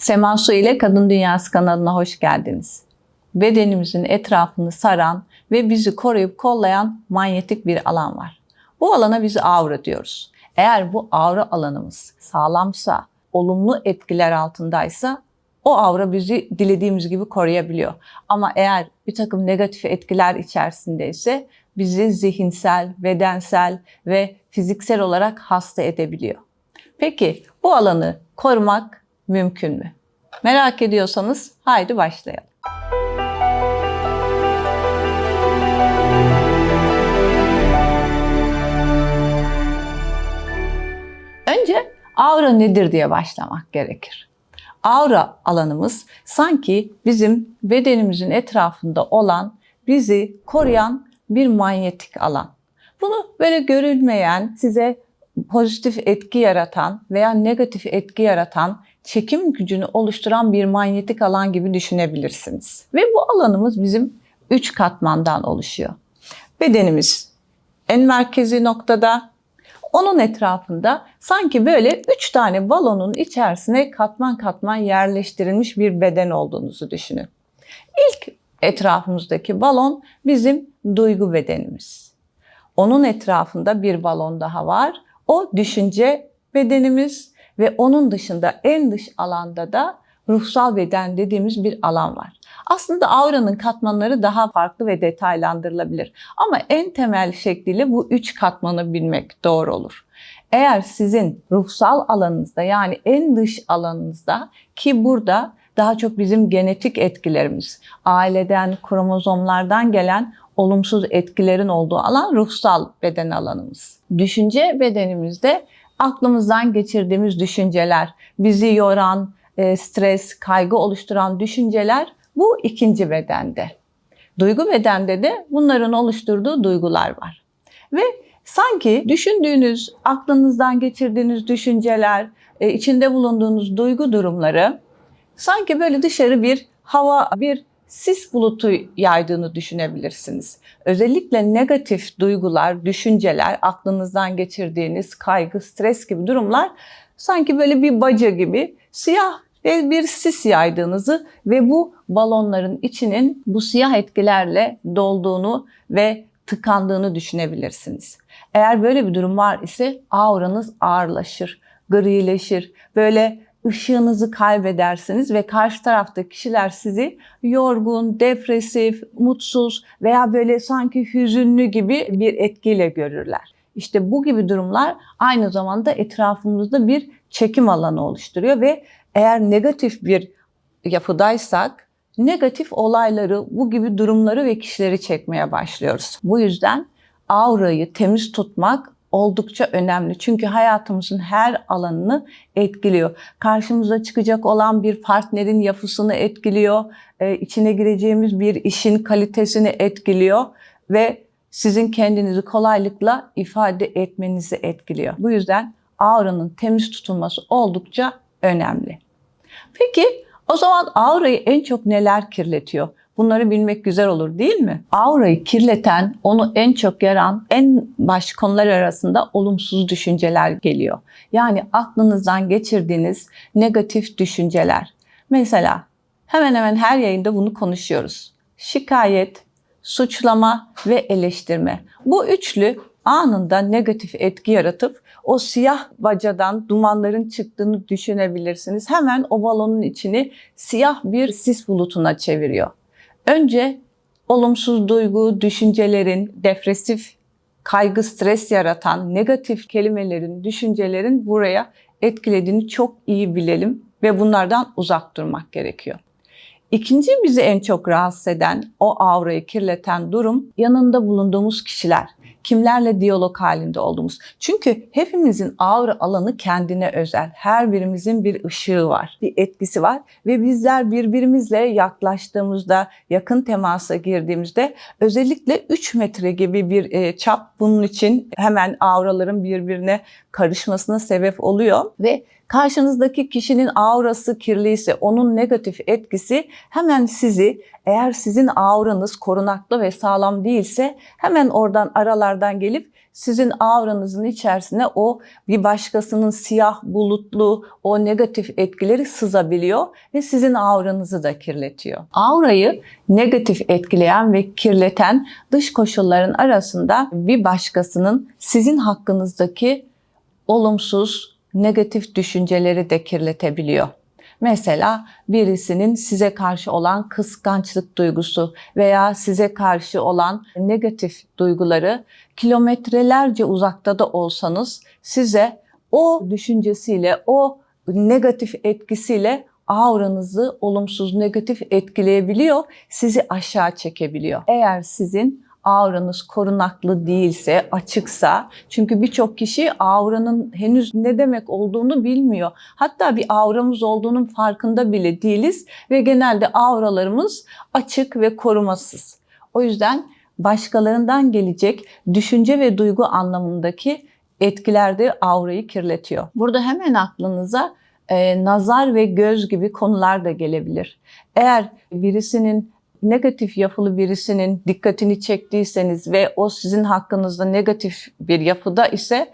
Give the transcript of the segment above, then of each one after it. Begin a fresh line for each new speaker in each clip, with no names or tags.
Sema Su ile Kadın Dünyası kanalına hoş geldiniz. Bedenimizin etrafını saran ve bizi koruyup kollayan manyetik bir alan var. Bu alana biz aura diyoruz. Eğer bu aura alanımız sağlamsa, olumlu etkiler altındaysa o aura bizi dilediğimiz gibi koruyabiliyor. Ama eğer bir takım negatif etkiler içerisindeyse bizi zihinsel, bedensel ve fiziksel olarak hasta edebiliyor. Peki bu alanı korumak mümkün mü? Merak ediyorsanız haydi başlayalım. Önce aura nedir diye başlamak gerekir. Aura alanımız sanki bizim bedenimizin etrafında olan, bizi koruyan bir manyetik alan. Bunu böyle görülmeyen, size pozitif etki yaratan veya negatif etki yaratan çekim gücünü oluşturan bir manyetik alan gibi düşünebilirsiniz. Ve bu alanımız bizim üç katmandan oluşuyor. Bedenimiz en merkezi noktada, onun etrafında sanki böyle üç tane balonun içerisine katman katman yerleştirilmiş bir beden olduğunuzu düşünün. İlk etrafımızdaki balon bizim duygu bedenimiz. Onun etrafında bir balon daha var. O düşünce bedenimiz ve onun dışında en dış alanda da ruhsal beden dediğimiz bir alan var. Aslında auranın katmanları daha farklı ve detaylandırılabilir. Ama en temel şekliyle bu üç katmanı bilmek doğru olur. Eğer sizin ruhsal alanınızda yani en dış alanınızda ki burada daha çok bizim genetik etkilerimiz, aileden, kromozomlardan gelen olumsuz etkilerin olduğu alan ruhsal beden alanımız. Düşünce bedenimizde aklımızdan geçirdiğimiz düşünceler, bizi yoran, e, stres, kaygı oluşturan düşünceler bu ikinci bedende. Duygu bedende de bunların oluşturduğu duygular var. Ve sanki düşündüğünüz, aklınızdan geçirdiğiniz düşünceler, e, içinde bulunduğunuz duygu durumları sanki böyle dışarı bir hava, bir sis bulutu yaydığını düşünebilirsiniz. Özellikle negatif duygular, düşünceler, aklınızdan geçirdiğiniz kaygı, stres gibi durumlar sanki böyle bir baca gibi siyah ve bir sis yaydığınızı ve bu balonların içinin bu siyah etkilerle dolduğunu ve tıkandığını düşünebilirsiniz. Eğer böyle bir durum var ise auranız ağırlaşır, grileşir, böyle ışığınızı kaybedersiniz ve karşı taraftaki kişiler sizi yorgun, depresif, mutsuz veya böyle sanki hüzünlü gibi bir etkiyle görürler. İşte bu gibi durumlar aynı zamanda etrafımızda bir çekim alanı oluşturuyor ve eğer negatif bir yapıdaysak negatif olayları, bu gibi durumları ve kişileri çekmeye başlıyoruz. Bu yüzden aurayı temiz tutmak oldukça önemli. Çünkü hayatımızın her alanını etkiliyor. Karşımıza çıkacak olan bir partnerin yapısını etkiliyor. Ee, içine gireceğimiz bir işin kalitesini etkiliyor ve sizin kendinizi kolaylıkla ifade etmenizi etkiliyor. Bu yüzden auranın temiz tutulması oldukça önemli. Peki o zaman aurayı en çok neler kirletiyor? Bunları bilmek güzel olur değil mi? Aurayı kirleten, onu en çok yaran en baş konular arasında olumsuz düşünceler geliyor. Yani aklınızdan geçirdiğiniz negatif düşünceler. Mesela hemen hemen her yayında bunu konuşuyoruz. Şikayet, suçlama ve eleştirme. Bu üçlü anında negatif etki yaratıp o siyah bacadan dumanların çıktığını düşünebilirsiniz. Hemen o balonun içini siyah bir sis bulutuna çeviriyor. Önce olumsuz duygu, düşüncelerin, depresif, kaygı, stres yaratan negatif kelimelerin, düşüncelerin buraya etkilediğini çok iyi bilelim ve bunlardan uzak durmak gerekiyor. İkinci bizi en çok rahatsız eden, o aurayı kirleten durum yanında bulunduğumuz kişiler kimlerle diyalog halinde olduğumuz. Çünkü hepimizin aura alanı kendine özel. Her birimizin bir ışığı var, bir etkisi var ve bizler birbirimizle yaklaştığımızda, yakın temasa girdiğimizde özellikle 3 metre gibi bir e, çap bunun için hemen auraların birbirine karışmasına sebep oluyor ve karşınızdaki kişinin aurası kirliyse onun negatif etkisi hemen sizi eğer sizin auranız korunaklı ve sağlam değilse hemen oradan aralardan gelip sizin auranızın içerisine o bir başkasının siyah bulutlu o negatif etkileri sızabiliyor ve sizin auranızı da kirletiyor. Aurayı negatif etkileyen ve kirleten dış koşulların arasında bir başkasının sizin hakkınızdaki olumsuz, negatif düşünceleri de kirletebiliyor. Mesela birisinin size karşı olan kıskançlık duygusu veya size karşı olan negatif duyguları kilometrelerce uzakta da olsanız size o düşüncesiyle, o negatif etkisiyle auranızı olumsuz, negatif etkileyebiliyor, sizi aşağı çekebiliyor. Eğer sizin auranız korunaklı değilse, açıksa çünkü birçok kişi auranın henüz ne demek olduğunu bilmiyor. Hatta bir auramız olduğunun farkında bile değiliz ve genelde auralarımız açık ve korumasız. O yüzden başkalarından gelecek düşünce ve duygu anlamındaki etkiler de aurayı kirletiyor. Burada hemen aklınıza e, nazar ve göz gibi konular da gelebilir. Eğer birisinin negatif yapılı birisinin dikkatini çektiyseniz ve o sizin hakkınızda negatif bir yapıda ise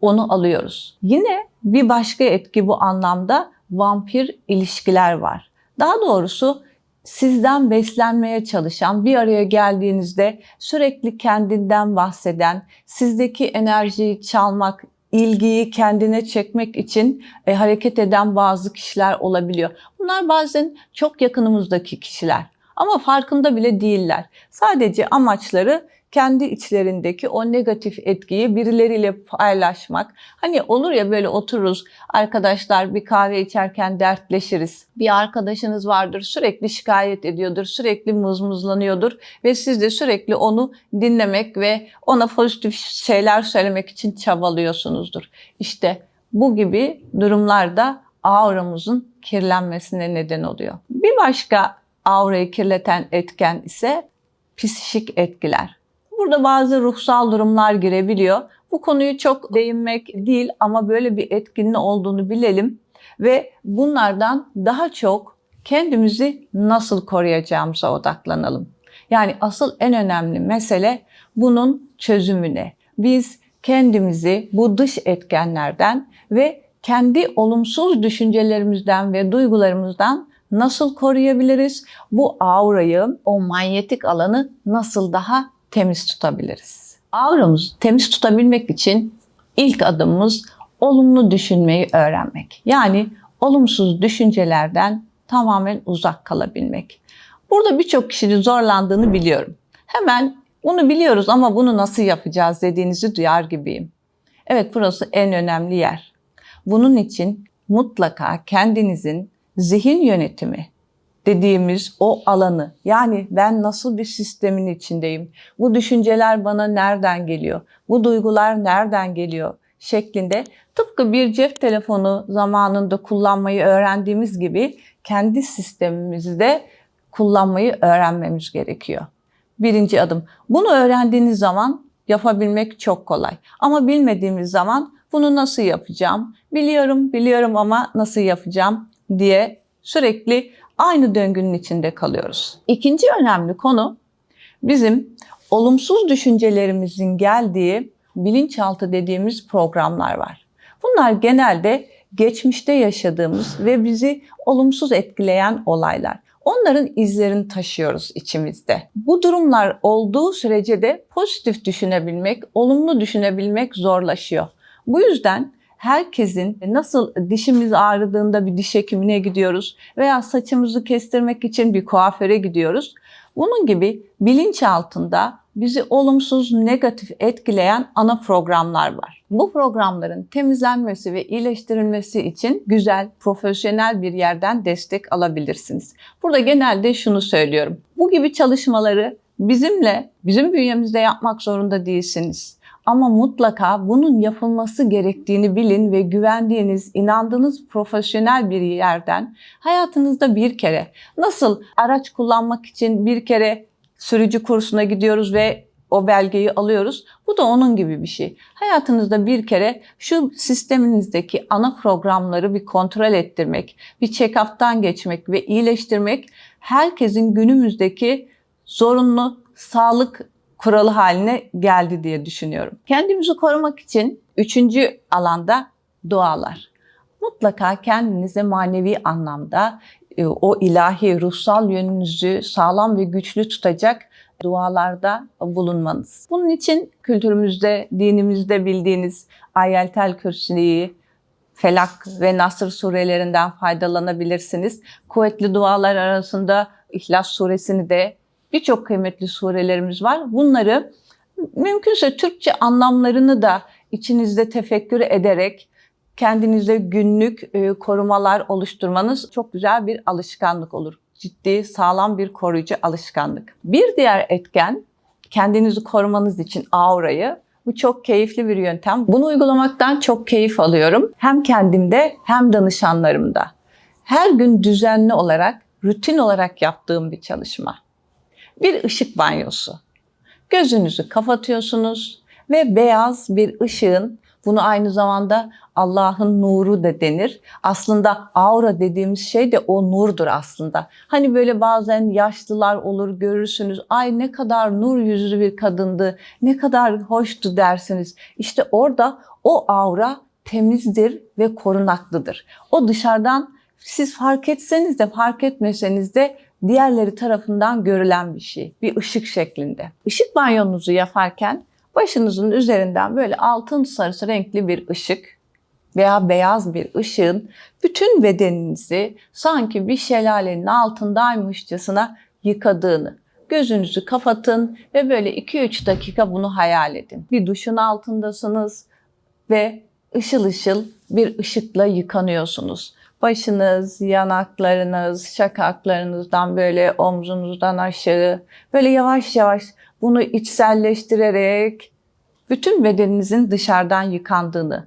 onu alıyoruz. Yine bir başka etki bu anlamda vampir ilişkiler var. Daha doğrusu sizden beslenmeye çalışan, bir araya geldiğinizde sürekli kendinden bahseden, sizdeki enerjiyi çalmak, ilgiyi kendine çekmek için e, hareket eden bazı kişiler olabiliyor. Bunlar bazen çok yakınımızdaki kişiler ama farkında bile değiller. Sadece amaçları kendi içlerindeki o negatif etkiyi birileriyle paylaşmak. Hani olur ya böyle otururuz arkadaşlar bir kahve içerken dertleşiriz. Bir arkadaşınız vardır sürekli şikayet ediyordur, sürekli muzmuzlanıyordur ve siz de sürekli onu dinlemek ve ona pozitif şeyler söylemek için çabalıyorsunuzdur. İşte bu gibi durumlarda auramızın kirlenmesine neden oluyor. Bir başka aurayı kirleten etken ise psişik etkiler. Burada bazı ruhsal durumlar girebiliyor. Bu konuyu çok değinmek değil ama böyle bir etkinin olduğunu bilelim ve bunlardan daha çok kendimizi nasıl koruyacağımıza odaklanalım. Yani asıl en önemli mesele bunun çözümüne. Biz kendimizi bu dış etkenlerden ve kendi olumsuz düşüncelerimizden ve duygularımızdan nasıl koruyabiliriz? Bu aurayı, o manyetik alanı nasıl daha temiz tutabiliriz? Auramızı temiz tutabilmek için ilk adımımız olumlu düşünmeyi öğrenmek. Yani olumsuz düşüncelerden tamamen uzak kalabilmek. Burada birçok kişinin zorlandığını biliyorum. Hemen bunu biliyoruz ama bunu nasıl yapacağız dediğinizi duyar gibiyim. Evet burası en önemli yer. Bunun için mutlaka kendinizin zihin yönetimi dediğimiz o alanı yani ben nasıl bir sistemin içindeyim? Bu düşünceler bana nereden geliyor? Bu duygular nereden geliyor? şeklinde tıpkı bir cep telefonu zamanında kullanmayı öğrendiğimiz gibi kendi sistemimizi de kullanmayı öğrenmemiz gerekiyor. Birinci adım. Bunu öğrendiğiniz zaman yapabilmek çok kolay. Ama bilmediğimiz zaman bunu nasıl yapacağım? Biliyorum, biliyorum ama nasıl yapacağım diye sürekli aynı döngünün içinde kalıyoruz. İkinci önemli konu bizim olumsuz düşüncelerimizin geldiği bilinçaltı dediğimiz programlar var. Bunlar genelde geçmişte yaşadığımız ve bizi olumsuz etkileyen olaylar. Onların izlerini taşıyoruz içimizde. Bu durumlar olduğu sürece de pozitif düşünebilmek, olumlu düşünebilmek zorlaşıyor. Bu yüzden herkesin nasıl dişimiz ağrıdığında bir diş hekimine gidiyoruz veya saçımızı kestirmek için bir kuaföre gidiyoruz. Bunun gibi bilinç altında bizi olumsuz, negatif etkileyen ana programlar var. Bu programların temizlenmesi ve iyileştirilmesi için güzel, profesyonel bir yerden destek alabilirsiniz. Burada genelde şunu söylüyorum. Bu gibi çalışmaları bizimle, bizim bünyemizde yapmak zorunda değilsiniz. Ama mutlaka bunun yapılması gerektiğini bilin ve güvendiğiniz, inandığınız profesyonel bir yerden hayatınızda bir kere nasıl araç kullanmak için bir kere sürücü kursuna gidiyoruz ve o belgeyi alıyoruz. Bu da onun gibi bir şey. Hayatınızda bir kere şu sisteminizdeki ana programları bir kontrol ettirmek, bir check-up'tan geçmek ve iyileştirmek herkesin günümüzdeki zorunlu sağlık kuralı haline geldi diye düşünüyorum. Kendimizi korumak için üçüncü alanda dualar. Mutlaka kendinize manevi anlamda e, o ilahi ruhsal yönünüzü sağlam ve güçlü tutacak dualarda bulunmanız. Bunun için kültürümüzde, dinimizde bildiğiniz Ayetel Kürsi'yi, Felak ve Nasr surelerinden faydalanabilirsiniz. Kuvvetli dualar arasında İhlas suresini de birçok kıymetli surelerimiz var. Bunları mümkünse Türkçe anlamlarını da içinizde tefekkür ederek kendinize günlük e, korumalar oluşturmanız çok güzel bir alışkanlık olur. Ciddi, sağlam bir koruyucu alışkanlık. Bir diğer etken kendinizi korumanız için aurayı bu çok keyifli bir yöntem. Bunu uygulamaktan çok keyif alıyorum. Hem kendimde hem danışanlarımda. Her gün düzenli olarak, rutin olarak yaptığım bir çalışma. Bir ışık banyosu. Gözünüzü kapatıyorsunuz ve beyaz bir ışığın bunu aynı zamanda Allah'ın nuru da denir. Aslında aura dediğimiz şey de o nurdur aslında. Hani böyle bazen yaşlılar olur görürsünüz. Ay ne kadar nur yüzlü bir kadındı, ne kadar hoştu dersiniz. İşte orada o aura temizdir ve korunaklıdır. O dışarıdan siz fark etseniz de fark etmeseniz de diğerleri tarafından görülen bir şey. Bir ışık şeklinde. Işık banyonuzu yaparken başınızın üzerinden böyle altın sarısı renkli bir ışık veya beyaz bir ışığın bütün bedeninizi sanki bir şelalenin altındaymışçasına yıkadığını gözünüzü kapatın ve böyle 2-3 dakika bunu hayal edin. Bir duşun altındasınız ve ışıl ışıl bir ışıkla yıkanıyorsunuz. Başınız, yanaklarınız, şakaklarınızdan böyle omzunuzdan aşağı böyle yavaş yavaş bunu içselleştirerek bütün bedeninizin dışarıdan yıkandığını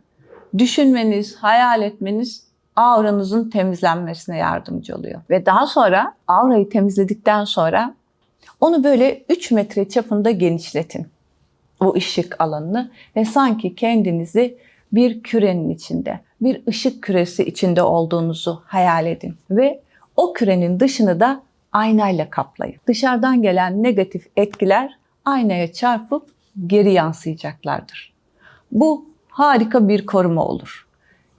düşünmeniz, hayal etmeniz auranızın temizlenmesine yardımcı oluyor. Ve daha sonra aurayı temizledikten sonra onu böyle 3 metre çapında genişletin. O ışık alanını ve sanki kendinizi bir kürenin içinde, bir ışık küresi içinde olduğunuzu hayal edin. Ve o kürenin dışını da aynayla kaplayın. Dışarıdan gelen negatif etkiler aynaya çarpıp geri yansıyacaklardır. Bu harika bir koruma olur.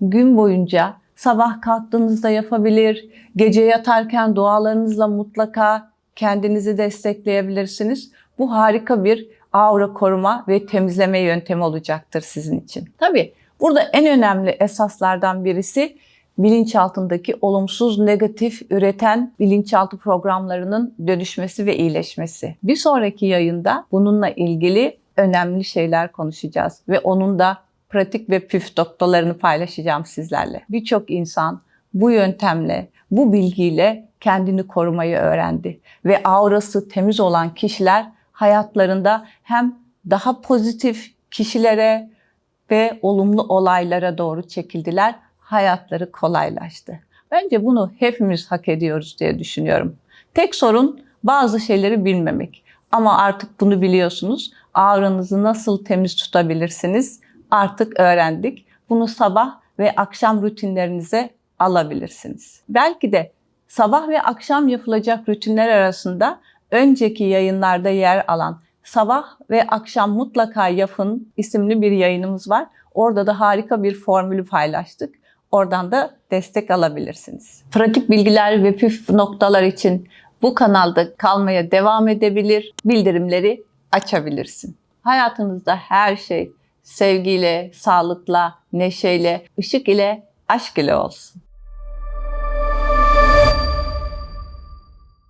Gün boyunca sabah kalktığınızda yapabilir, gece yatarken dualarınızla mutlaka kendinizi destekleyebilirsiniz. Bu harika bir aura koruma ve temizleme yöntemi olacaktır sizin için. Tabii burada en önemli esaslardan birisi bilinçaltındaki olumsuz, negatif üreten bilinçaltı programlarının dönüşmesi ve iyileşmesi. Bir sonraki yayında bununla ilgili önemli şeyler konuşacağız ve onun da pratik ve püf noktalarını paylaşacağım sizlerle. Birçok insan bu yöntemle, bu bilgiyle kendini korumayı öğrendi ve aurası temiz olan kişiler hayatlarında hem daha pozitif kişilere ve olumlu olaylara doğru çekildiler. Hayatları kolaylaştı. Bence bunu hepimiz hak ediyoruz diye düşünüyorum. Tek sorun bazı şeyleri bilmemek. Ama artık bunu biliyorsunuz. Auranızı nasıl temiz tutabilirsiniz? Artık öğrendik. Bunu sabah ve akşam rutinlerinize alabilirsiniz. Belki de sabah ve akşam yapılacak rutinler arasında önceki yayınlarda yer alan Sabah ve Akşam Mutlaka Yapın isimli bir yayınımız var. Orada da harika bir formülü paylaştık. Oradan da destek alabilirsiniz. Pratik bilgiler ve püf noktalar için bu kanalda kalmaya devam edebilir, bildirimleri açabilirsin. Hayatınızda her şey sevgiyle, sağlıkla, neşeyle, ışık ile, aşk ile olsun.